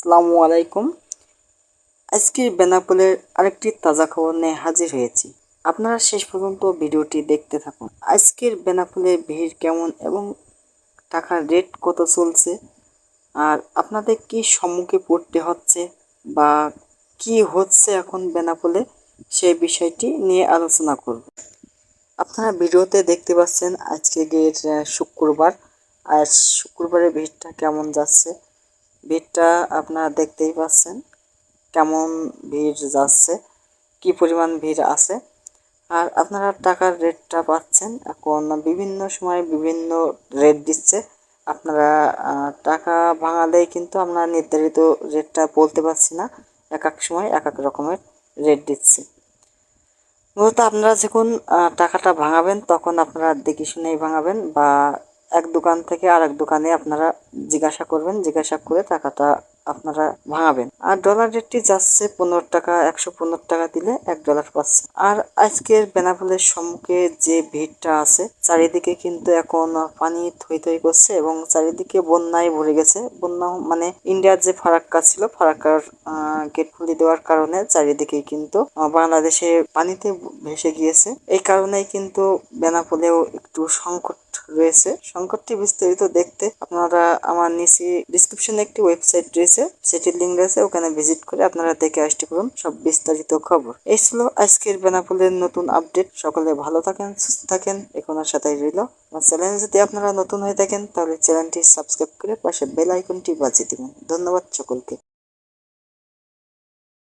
আসসালামু আলাইকুম। আজকের বেনাপোলের আরেকটি তাজা খবর নিয়ে হাজির হয়েছি। আপনারা শেষ পর্যন্ত ভিডিওটি দেখতে থাকুন। আজকের বেনাপোলের ভিড় কেমন এবং টাকার রেট কত চলছে? আর আপনাদের কি সম্মুখে পড়তে হচ্ছে বা কি হচ্ছে এখন বেনাপোলে? সেই বিষয়টি নিয়ে আলোচনা করব। আপনারা ভিডিওতে দেখতে পাচ্ছেন আজকে গেট শুক্রবার। আর শুক্রবারের ভিড়টা কেমন যাচ্ছে? ভিড়টা আপনারা দেখতেই পাচ্ছেন। কেমন ভিড় যাচ্ছে, কি পরিমাণ ভিড় আছে। আর আপনারা টাকার রেটটা পাচ্ছেন। এখন বিভিন্ন সময় বিভিন্ন রেট দিচ্ছে। আপনারা টাকা ভাঙালেই কিন্তু আমরা নির্ধারিত রেটটা বলতে পারছি না। এক এক সময় এক এক রকমের রেট দিচ্ছে। মূলত আপনারা যখন টাকাটা ভাঙাবেন তখন আপনারা দেখে শুনেই ভাঙাবেন বা এক দোকান থেকে আর এক দোকানে আপনারা জিজ্ঞাসা করবেন, জিজ্ঞাসা করে টাকাটা আপনারা ভাঙাবেন। আর ডলার রেটটি যাচ্ছে পনেরো টাকা, একশো পনেরো টাকা দিলে এক ডলার পাচ্ছে। আর আজকের বেনাপোলের সম্মুখে যে ভিড়টা আছে, চারিদিকে কিন্তু এখন পানি থই থই করছে এবং চারিদিকে বন্যায় ভরে গেছে। বন্যা মানে ইন্ডিয়ার যে ফারাক্কা ছিল, ফারাক্কার গেট খুলে দেওয়ার কারণে চারিদিকে কিন্তু বাংলাদেশে পানিতে ভেসে গিয়েছে। এই কারণেই কিন্তু বেনাপোলেও একটু সংকট রয়েছে। সংকটটি বিস্তারিত দেখতে আপনারা আমার নিচে ডিসক্রিপশনে একটি ওয়েবসাইট রয়েছে, সেটির লিঙ্ক রয়েছে, ওখানে ভিজিট করে আপনারা দেখে আসতে পারুন সব বিস্তারিত খবর। এই ছিল আজকের বেনাপোলের নতুন আপডেট সকলে ভালো থাকেন, সুস্থ থাকেন এখনের সাথেই রইল আমার চ্যানেল যদি আপনারা নতুন হয়ে থাকেন, তাহলে চ্যানেলটি সাবস্ক্রাইব করে পাশে বেল আইকনটি বাজিয়ে দেবেন। ধন্যবাদ সকলকে।